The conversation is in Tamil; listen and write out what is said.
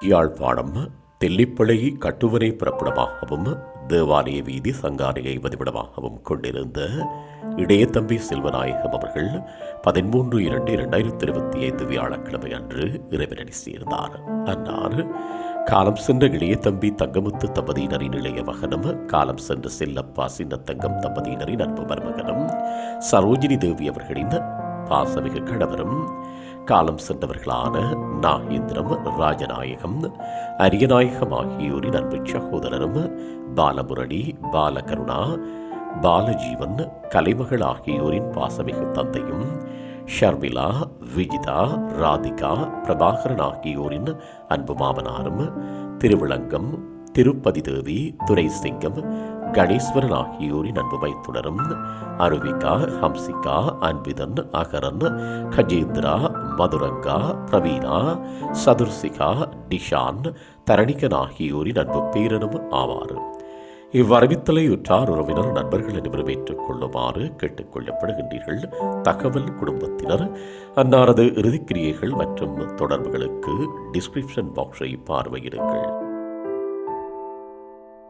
யாழ்ப்பாணம் தெல்லிப்பளை கட்டுவரை பிறப்பிடமாகவும் தேவாலய வீதி சங்காரியை வதிவிடமாகவும் கொண்டிருந்த இடையத்தம்பி செல்வநாயகம் அவர்கள் பதிமூன்று இரண்டு இரண்டாயிரத்தி இருபத்தி ஐந்து வியாழக்கிழமை அன்று இறைவனடி சேர்ந்தார். அன்னார் காலம் சென்ற இளையத்தம்பி தங்கமுத்து தம்பதியினரின் இளைய மகனும் காலம் சென்ற செல்லப்பா சின்னத்தங்கம் தம்பதியினரின் அன்பு மருமகனும் சரோஜினி தேவி அவர்களின் பாசமிகு கணவரும் காலம் சென்றவர்களான நாகேந்திரம் ராஜநாயகம் அரியநாயகம் ஆகியோரின் அன்பு சகோதரரும் பாலமுரளி பாலகருணா பாலஜீவன் கலைமகள் ஆகியோரின் பாசமிகு தந்தையும் ஷர்மிளா விஜிதா ராதிகா பிரபாகரன் ஆகியோரின் அன்பு மாமனாரும் திருவிளங்கம் திருப்பதி தேவி துரைசிங்கம் கணேஸ்வரன் ஆகியோரின் அன்பு மைத்துனரும் அருவிகா ஹம்சிகா அன்பிதன் அகரன் கஜேந்திரா மதுரங்கா பிரவீனா சதுர்சிகா டிஷான் தரணிகன் ஆகியோரின் அன்பு பேரனும் ஆவார். இவ்வறிவித்தலை உற்றார் உறவினர் நண்பர்கள் அனைவரும் கொள்ளுமாறு கேட்டுக்கொள்ளப்படுகின்றீர்கள். தகவல் குடும்பத்தினர் அன்னாரது இறுதிக்கிரியைகள் மற்றும் தொடர்புகளுக்கு டிஸ்கிரிப்ஷன் பாக்ஸை பார்வையிடுங்கள்.